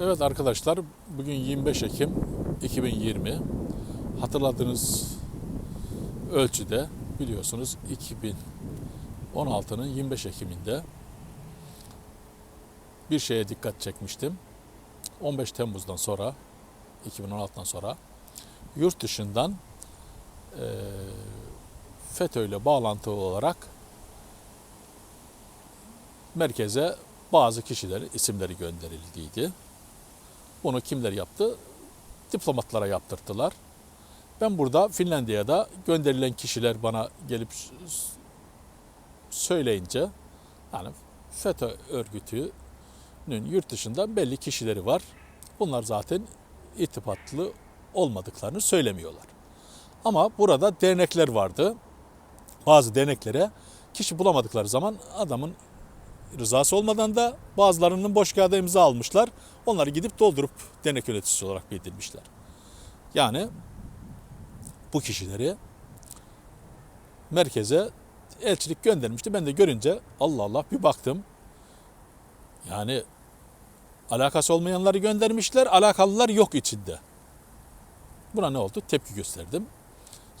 Evet arkadaşlar bugün 25 Ekim 2020 hatırladığınız ölçüde biliyorsunuz 2016'nın 25 Ekim'inde bir şeye dikkat çekmiştim. 15 Temmuz'dan sonra 2016'dan sonra yurt dışından eee FETÖ ile bağlantılı olarak merkeze bazı kişilerin isimleri gönderildiydi. Bunu kimler yaptı? Diplomatlara yaptırttılar. Ben burada Finlandiya'da gönderilen kişiler bana gelip söyleyince yani FETÖ örgütünün yurt dışında belli kişileri var. Bunlar zaten irtibatlı olmadıklarını söylemiyorlar. Ama burada dernekler vardı. Bazı derneklere kişi bulamadıkları zaman adamın rızası olmadan da bazılarının boş kağıda imza almışlar. Onları gidip doldurup dernek yöneticisi olarak bildirmişler. Yani bu kişileri merkeze elçilik göndermişti. Ben de görünce Allah Allah bir baktım. Yani alakası olmayanları göndermişler, alakalılar yok içinde. Buna ne oldu? Tepki gösterdim.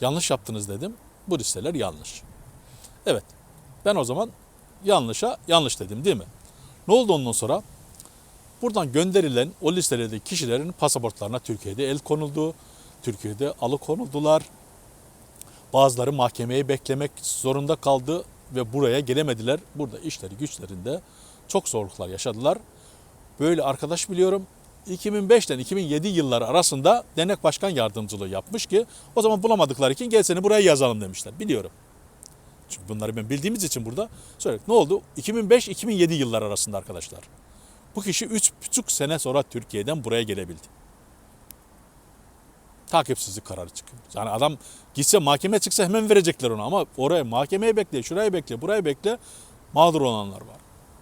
Yanlış yaptınız dedim. Bu listeler yanlış. Evet. Ben o zaman yanlışa yanlış dedim değil mi? Ne oldu ondan sonra? Buradan gönderilen o listelerdeki kişilerin pasaportlarına Türkiye'de el konuldu. Türkiye'de alıkonuldular. Bazıları mahkemeyi beklemek zorunda kaldı ve buraya gelemediler. Burada işleri güçlerinde çok zorluklar yaşadılar. Böyle arkadaş biliyorum 2005'ten 2007 yılları arasında dernek başkan yardımcılığı yapmış ki o zaman bulamadıkları için gel seni buraya yazalım demişler. Biliyorum. Çünkü bunları ben bildiğimiz için burada söyledik. Ne oldu? 2005-2007 yıllar arasında arkadaşlar. Bu kişi 3,5 sene sonra Türkiye'den buraya gelebildi. Takipsizlik kararı çıkıyor. Yani adam gitse mahkeme çıksa hemen verecekler onu ama oraya mahkemeye bekle, şuraya bekle, buraya bekle mağdur olanlar var.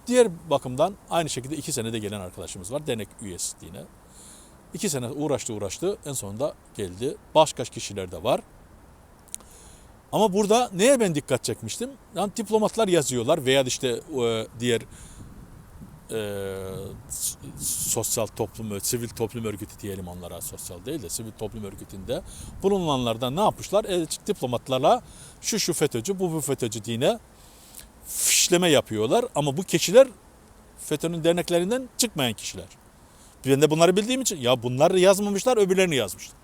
Diğer bakımdan aynı şekilde iki senede gelen arkadaşımız var. Dernek üyesi yine. İki sene uğraştı uğraştı en sonunda geldi. Başka kişiler de var. Ama burada neye ben dikkat çekmiştim? Yani diplomatlar yazıyorlar veya işte e, diğer e, sosyal toplum, sivil toplum örgütü diyelim onlara sosyal değil de sivil toplum örgütünde bulunanlardan ne yapmışlar? E, diplomatlarla şu şu FETÖ'cü, bu bu FETÖ'cü diye fişleme yapıyorlar. Ama bu kişiler FETÖ'nün derneklerinden çıkmayan kişiler. Ben de bunları bildiğim için ya bunları yazmamışlar öbürlerini yazmışlar.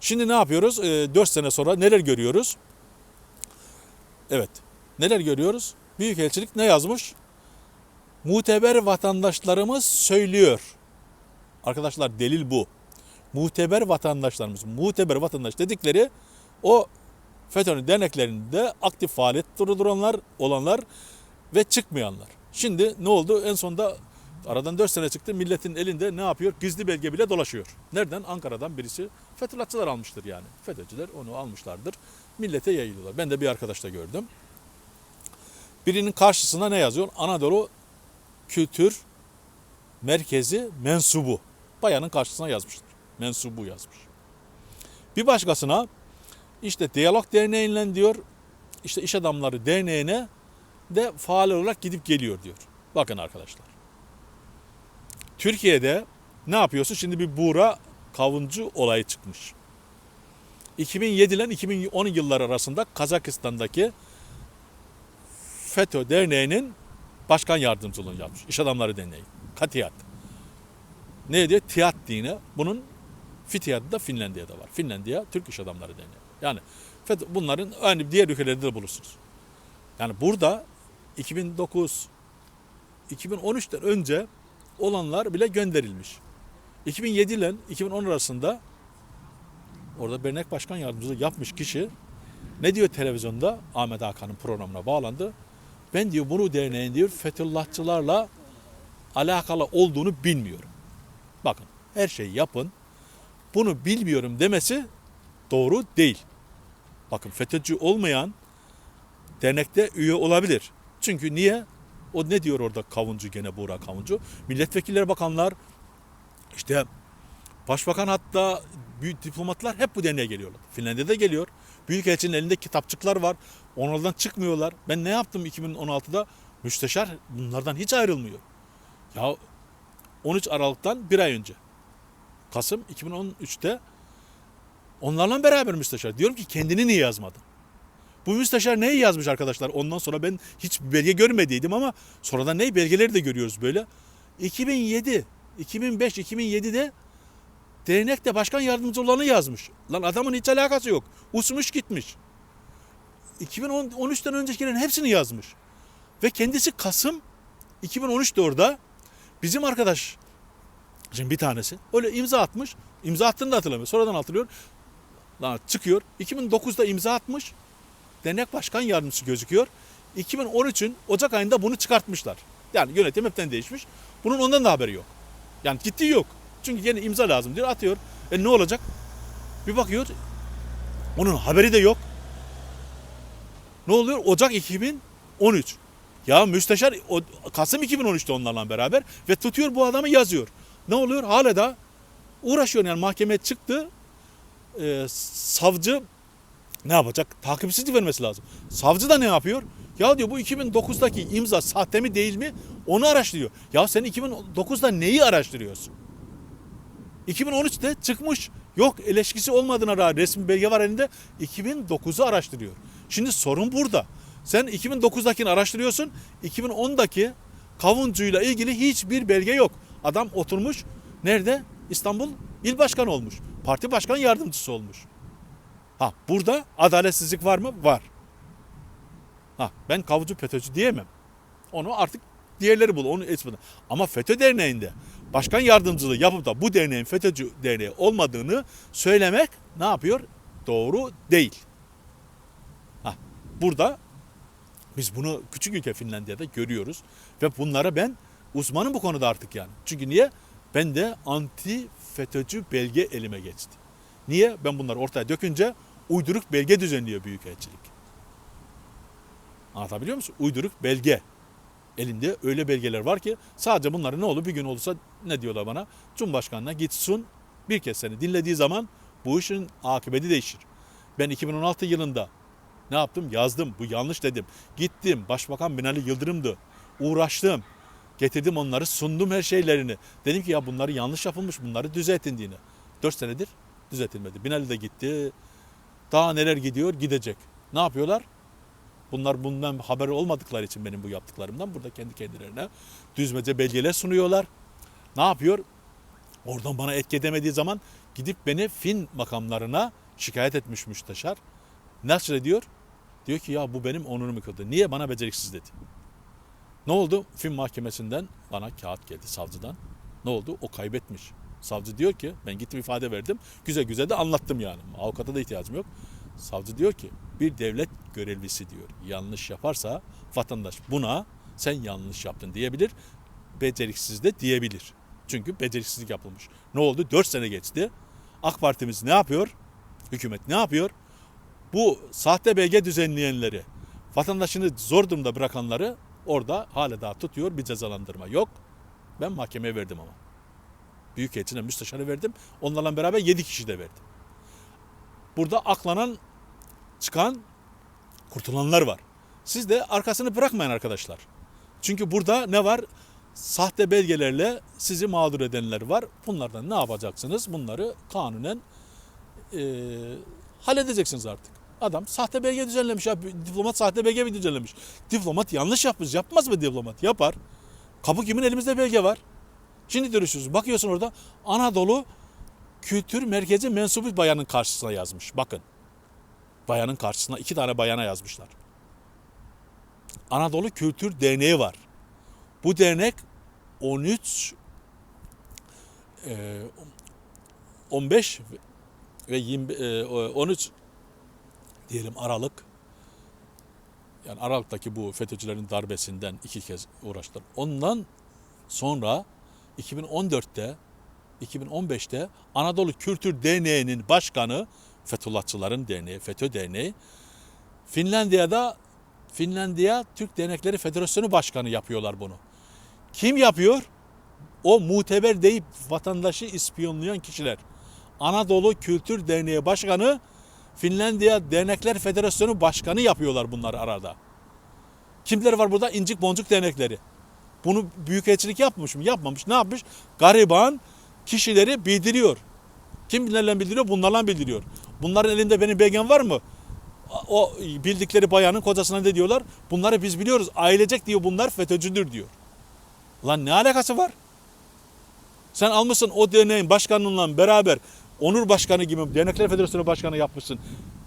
Şimdi ne yapıyoruz? E, 4 sene sonra neler görüyoruz? Evet. Neler görüyoruz? Büyükelçilik ne yazmış? Muteber vatandaşlarımız söylüyor. Arkadaşlar delil bu. Muteber vatandaşlarımız, muteber vatandaş dedikleri o FETÖ'nün derneklerinde aktif faaliyet duranlar, olanlar ve çıkmayanlar. Şimdi ne oldu? En sonunda aradan 4 sene çıktı. Milletin elinde ne yapıyor? Gizli belge bile dolaşıyor. Nereden? Ankara'dan birisi Fethullahçılar almıştır yani. FETÖ'cüler onu almışlardır. Millete yayılıyorlar. Ben de bir arkadaşta gördüm. Birinin karşısına ne yazıyor? Anadolu Kültür Merkezi mensubu. Bayanın karşısına yazmışlar. Mensubu yazmış. Bir başkasına işte Diyalog Derneği'yle diyor işte iş adamları derneğine de faal olarak gidip geliyor diyor. Bakın arkadaşlar. Türkiye'de ne yapıyorsun? Şimdi bir Buğra Kavuncu olayı çıkmış. 2007 ile 2010 yılları arasında Kazakistan'daki FETÖ Derneği'nin başkan yardımcılığını yapmış. İş Adamları Derneği. Katiyat. Ne diyor? Tiyat dini. Bunun fitiyatı da Finlandiya'da var. Finlandiya Türk İş Adamları Derneği. Yani FETÖ, bunların aynı diğer ülkelerde de bulursunuz. Yani burada 2009 2013'ten önce olanlar bile gönderilmiş. 2007 ile 2010 arasında orada Bernek Başkan Yardımcılığı yapmış kişi ne diyor televizyonda Ahmet Hakan'ın programına bağlandı. Ben diyor bunu derneğin diyor Fethullahçılarla alakalı olduğunu bilmiyorum. Bakın her şeyi yapın. Bunu bilmiyorum demesi doğru değil. Bakın FETÖ'cü olmayan dernekte üye olabilir. Çünkü niye? O ne diyor orada kavuncu gene Buğra Kavuncu? Milletvekilleri bakanlar işte başbakan hatta büyük diplomatlar hep bu derneğe geliyorlar. Finlandiya'da geliyor. Büyükelçinin elinde kitapçıklar var. Onlardan çıkmıyorlar. Ben ne yaptım 2016'da? Müsteşar bunlardan hiç ayrılmıyor. Ya 13 Aralık'tan bir ay önce. Kasım 2013'te onlarla beraber müsteşar. Diyorum ki kendini niye yazmadın? Bu müsteşar neyi yazmış arkadaşlar? Ondan sonra ben hiç belge görmediydim ama sonradan ne belgeleri de görüyoruz böyle. 2007, 2005, 2007'de dernekte başkan yardımcılarını yazmış. Lan adamın hiç alakası yok. Uçmuş gitmiş. 2013'ten öncekilerin hepsini yazmış. Ve kendisi Kasım 2013'te orada bizim arkadaş şimdi bir tanesi öyle imza atmış. İmza attığını da hatırlamıyor. Sonradan hatırlıyor. Lan çıkıyor. 2009'da imza atmış. Dernek başkan yardımcısı gözüküyor. 2013'ün Ocak ayında bunu çıkartmışlar. Yani yönetim hepten değişmiş. Bunun ondan da haberi yok. Yani gittiği yok. Çünkü yine imza lazım diyor atıyor. E ne olacak? Bir bakıyor. Onun haberi de yok. Ne oluyor? Ocak 2013. Ya müsteşar o, Kasım 2013'te onlarla beraber ve tutuyor bu adamı yazıyor. Ne oluyor? Hala da uğraşıyor yani mahkemeye çıktı. Ee, savcı ne yapacak? Takipsizlik vermesi lazım. Savcı da ne yapıyor? Ya diyor bu 2009'daki imza sahte mi değil mi? Onu araştırıyor. Ya sen 2009'da neyi araştırıyorsun? 2013'te çıkmış. Yok eleşkisi olmadığına rağmen resmi belge var elinde 2009'u araştırıyor. Şimdi sorun burada. Sen 2009'dakini araştırıyorsun. 2010'daki kavuncuyla ilgili hiçbir belge yok. Adam oturmuş nerede? İstanbul İl Başkanı olmuş. Parti Başkan Yardımcısı olmuş. Ha burada adaletsizlik var mı? Var. Ha ben kavucu FETÖ'cü diyemem. Onu artık diğerleri bul onu etmeden. Ama FETÖ derneğinde başkan yardımcılığı yapıp da bu derneğin FETÖ'cü derneği olmadığını söylemek ne yapıyor? Doğru değil. Ha burada biz bunu küçük ülke Finlandiya'da görüyoruz ve bunlara ben uzmanım bu konuda artık yani. Çünkü niye? Ben de anti FETÖ'cü belge elime geçti. Niye? Ben bunları ortaya dökünce uyduruk belge düzenliyor Büyükelçilik. Anlatabiliyor musun? Uyduruk belge. Elinde öyle belgeler var ki sadece bunları ne olur bir gün olursa ne diyorlar bana? Cumhurbaşkanına gitsin bir kez seni dinlediği zaman bu işin akıbeti değişir. Ben 2016 yılında ne yaptım? Yazdım. Bu yanlış dedim. Gittim. Başbakan Binali Yıldırım'dı. Uğraştım. Getirdim onları sundum her şeylerini. Dedim ki ya bunları yanlış yapılmış bunları düzeltin diye. 4 senedir düzeltilmedi. Binali de gitti. Daha neler gidiyor gidecek. Ne yapıyorlar? Bunlar bundan haber olmadıkları için benim bu yaptıklarımdan burada kendi kendilerine düzmece belgeler sunuyorlar. Ne yapıyor? Oradan bana etki edemediği zaman gidip beni Fin makamlarına şikayet etmiş müsteşar. Nasıl ediyor? Diyor ki ya bu benim onurumu kırdı. Niye? Bana beceriksiz dedi. Ne oldu? Fin mahkemesinden bana kağıt geldi savcıdan. Ne oldu? O kaybetmiş. Savcı diyor ki ben gittim ifade verdim. Güzel güzel de anlattım yani. Avukata da ihtiyacım yok. Savcı diyor ki bir devlet görevlisi diyor yanlış yaparsa vatandaş buna sen yanlış yaptın diyebilir. Beceriksiz de diyebilir. Çünkü beceriksizlik yapılmış. Ne oldu? 4 sene geçti. AK Partimiz ne yapıyor? Hükümet ne yapıyor? Bu sahte belge düzenleyenleri, vatandaşını zor durumda bırakanları orada hala daha tutuyor. Bir cezalandırma yok. Ben mahkemeye verdim ama. Büyükelçine müsteşarı verdim. Onlarla beraber 7 kişi de verdim. Burada aklanan, çıkan, kurtulanlar var. Siz de arkasını bırakmayın arkadaşlar. Çünkü burada ne var? Sahte belgelerle sizi mağdur edenler var. Bunlardan ne yapacaksınız? Bunları kanunen e, halledeceksiniz artık. Adam sahte belge düzenlemiş ya. Diplomat sahte belge mi düzenlemiş? Diplomat yanlış yapmış. Yapmaz mı diplomat? Yapar. Kapı kimin elimizde belge var. Şimdi görüşürüz. Bakıyorsun orada Anadolu Kültür Merkezi mensubu bayanın karşısına yazmış. Bakın. Bayanın karşısına iki tane bayana yazmışlar. Anadolu Kültür Derneği var. Bu dernek 13 e, 15 ve 20, e, 13 diyelim Aralık yani Aralık'taki bu FETÖ'cülerin darbesinden iki kez uğraştılar. Ondan sonra 2014'te 2015'te Anadolu Kültür Derneği'nin başkanı Fethullahçıların Derneği, FETÖ Derneği Finlandiya'da Finlandiya Türk Dernekleri Federasyonu Başkanı yapıyorlar bunu. Kim yapıyor? O muteber deyip vatandaşı ispiyonlayan kişiler. Anadolu Kültür Derneği Başkanı Finlandiya Dernekler Federasyonu Başkanı yapıyorlar bunları arada. Kimler var burada? İncik Boncuk Dernekleri. Bunu büyükelçilik yapmış mı? Yapmamış. Ne yapmış? Gariban kişileri bildiriyor. Kimlerle bildiriyor? Bunlarla bildiriyor. Bunların elinde benim belgem var mı? O bildikleri bayanın kocasına ne diyorlar? Bunları biz biliyoruz. Ailecek diyor bunlar FETÖ'cüdür diyor. Lan ne alakası var? Sen almışsın o derneğin başkanınla beraber Onur Başkanı gibi Dernekler Federasyonu Başkanı yapmışsın.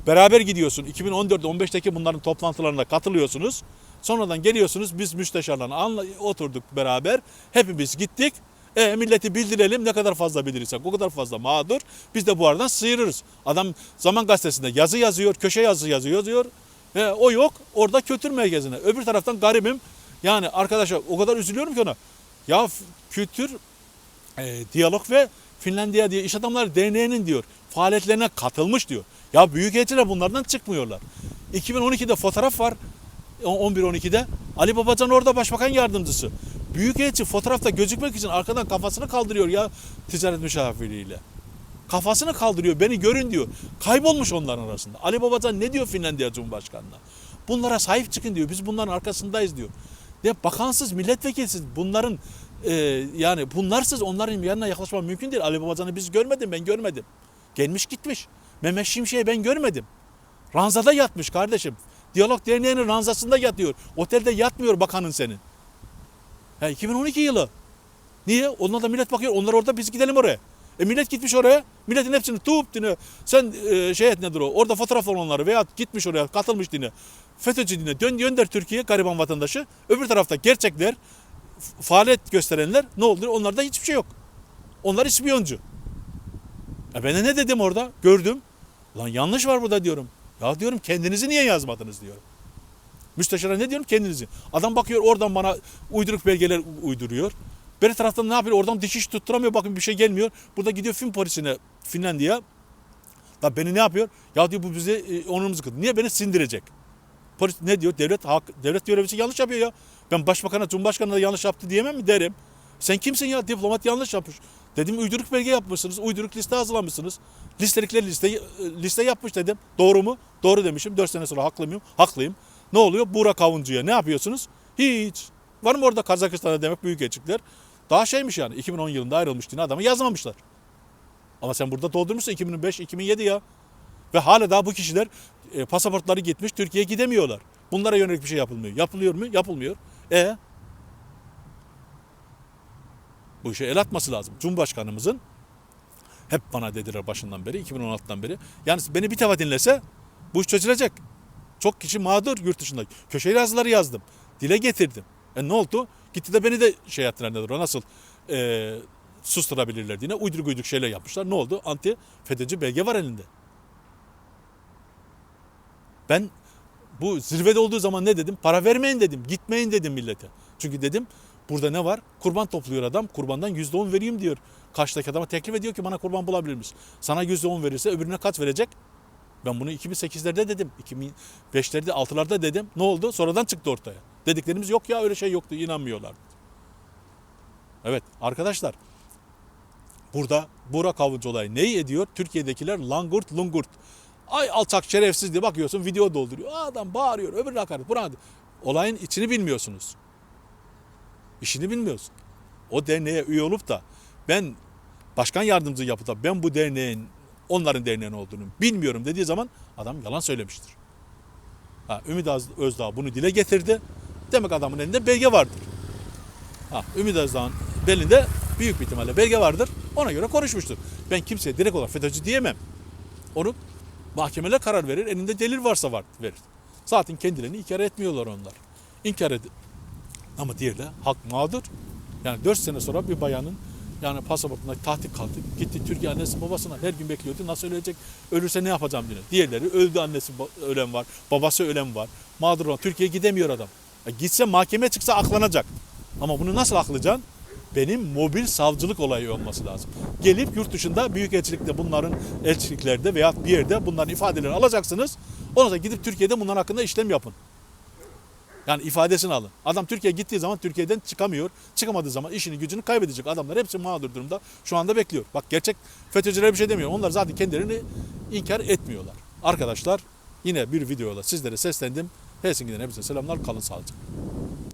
Beraber gidiyorsun. 2014'te 15'teki bunların toplantılarına katılıyorsunuz. Sonradan geliyorsunuz biz müsteşarlarla oturduk beraber. Hepimiz gittik. E, milleti bildirelim ne kadar fazla bildirirsek o kadar fazla mağdur. Biz de bu aradan sıyırırız. Adam Zaman Gazetesi'nde yazı yazıyor, köşe yazı yazıyor, yazıyor. E, o yok orada kültür merkezine. Öbür taraftan garibim. Yani arkadaşlar o kadar üzülüyorum ki ona. Ya kültür e, diyalog ve Finlandiya diye iş adamları derneğinin diyor faaliyetlerine katılmış diyor. Ya büyükelçiler bunlardan çıkmıyorlar. 2012'de fotoğraf var. 11-12'de Ali Babacan orada başbakan yardımcısı. Büyükelçi fotoğrafta gözükmek için arkadan kafasını kaldırıyor ya ticaret müşaviriyle. Kafasını kaldırıyor beni görün diyor. Kaybolmuş onların arasında. Ali Babacan ne diyor Finlandiya Cumhurbaşkanı'na? Bunlara sahip çıkın diyor. Biz bunların arkasındayız diyor. Ya bakansız, milletvekilsiz bunların e, yani bunlarsız onların yanına yaklaşmam mümkün değil. Ali Babacan'ı biz görmedim ben görmedim. Gelmiş gitmiş. Mehmet Şimşek'i ben görmedim. Ranzada yatmış kardeşim. Diyalog Derneği'nin ranzasında yatıyor. Otelde yatmıyor bakanın senin. Ha, 2012 yılı. Niye? Onlar da millet bakıyor. Onlar orada biz gidelim oraya. E millet gitmiş oraya. Milletin hepsini tuğup dine. Sen e, şey et nedir o? Orada fotoğraf olanları veya gitmiş oraya katılmış dine. FETÖ'cü dine. Dön gönder Türkiye gariban vatandaşı. Öbür tarafta gerçekler faaliyet gösterenler ne oldu? Onlarda hiçbir şey yok. Onlar ispiyoncu. E ben de ne dedim orada? Gördüm. Lan yanlış var burada diyorum. Ya diyorum kendinizi niye yazmadınız diyorum. Müsteşara ne diyorum kendinizi. Adam bakıyor oradan bana uyduruk belgeler uyduruyor. Bir taraftan ne yapıyor? Oradan dikiş tutturamıyor. Bakın bir şey gelmiyor. Burada gidiyor film polisine Finlandiya. Da beni ne yapıyor? Ya diyor bu bize e, onurumuzu kırdı. Niye beni sindirecek? Polis ne diyor? Devlet hak, devlet görevlisi yanlış yapıyor ya. Ben başbakana, cumhurbaşkanına yanlış yaptı diyemem mi derim. Sen kimsin ya? Diplomat yanlış yapmış. Dedim uyduruk belge yapmışsınız. Uyduruk liste hazırlamışsınız. Listelikleri liste, liste yapmış dedim. Doğru mu? Doğru demişim. 4 sene sonra haklı mıyım? Haklıyım. Ne oluyor? Burak Avuncu'ya ne yapıyorsunuz? Hiç. Var mı orada Kazakistan'a demek büyük elçilikler? Daha şeymiş yani 2010 yılında ayrılmış diye adamı yazmamışlar. Ama sen burada doldurmuşsun 2005-2007 ya. Ve hala daha bu kişiler e, pasaportları gitmiş Türkiye'ye gidemiyorlar. Bunlara yönelik bir şey yapılmıyor. Yapılıyor mu? Yapılmıyor. E bu işe el atması lazım. Cumhurbaşkanımızın hep bana dediler başından beri 2016'dan beri. Yani beni bir defa dinlese bu iş çözülecek. Çok kişi mağdur yurt dışında. Köşe yazıları yazdım. Dile getirdim. E ne oldu? Gitti de beni de şey yaptılar nedir o nasıl e, susturabilirler diye uyduruk uyduruk şeyler yapmışlar. Ne oldu? Anti FETÖ'cü belge var elinde. Ben bu zirvede olduğu zaman ne dedim? Para vermeyin dedim. Gitmeyin dedim millete. Çünkü dedim burada ne var? Kurban topluyor adam. Kurbandan yüzde on vereyim diyor. Karşıdaki adama teklif ediyor ki bana kurban bulabilir misin? Sana yüzde on verirse öbürüne kaç verecek? Ben bunu 2008'lerde dedim. 2005'lerde 6'larda dedim. Ne oldu? Sonradan çıktı ortaya. Dediklerimiz yok ya öyle şey yoktu. inanmıyorlardı. Evet arkadaşlar burada Burak Avcı olayı neyi ediyor? Türkiye'dekiler langurt lungurt. Ay alçak şerefsiz diye bakıyorsun video dolduruyor. Adam bağırıyor öbür hakaret. Buna olayın içini bilmiyorsunuz. İşini bilmiyorsun. O derneğe üye olup da ben başkan yardımcı yapıp ben bu derneğin onların derneğin olduğunu bilmiyorum dediği zaman adam yalan söylemiştir. Ha, Ümit Özdağ bunu dile getirdi. Demek adamın elinde belge vardır. Ha, Ümit Özdağ'ın belinde büyük bir ihtimalle belge vardır. Ona göre konuşmuştur. Ben kimseye direkt olarak FETÖ'cü diyemem. Onu mahkemeler karar verir. Elinde delil varsa var verir. Zaten kendilerini inkar etmiyorlar onlar. İnkar ed ama diğerler hak mağdur. Yani 4 sene sonra bir bayanın yani pasaportunda tahtik kaldı. Gitti Türkiye annesi babasına her gün bekliyordu. Nasıl ölecek? Ölürse ne yapacağım diye. Diğerleri öldü annesi ölen var. Babası ölen var. Mağdur olan. Türkiye'ye gidemiyor adam. E gitse mahkeme çıksa aklanacak. Ama bunu nasıl aklayacaksın? Benim mobil savcılık olayı olması lazım. Gelip yurt dışında büyük elçilikte bunların elçiliklerde veya bir yerde bunların ifadelerini alacaksınız. Ondan sonra gidip Türkiye'de bunların hakkında işlem yapın. Yani ifadesini alın. Adam Türkiye'ye gittiği zaman Türkiye'den çıkamıyor. Çıkamadığı zaman işini gücünü kaybedecek. Adamlar hepsi mağdur durumda. Şu anda bekliyor. Bak gerçek FETÖ'cülere bir şey demiyor. Onlar zaten kendilerini inkar etmiyorlar. Arkadaşlar yine bir videoyla sizlere seslendim. Helsinki'den hepinize selamlar. Kalın sağlıcakla.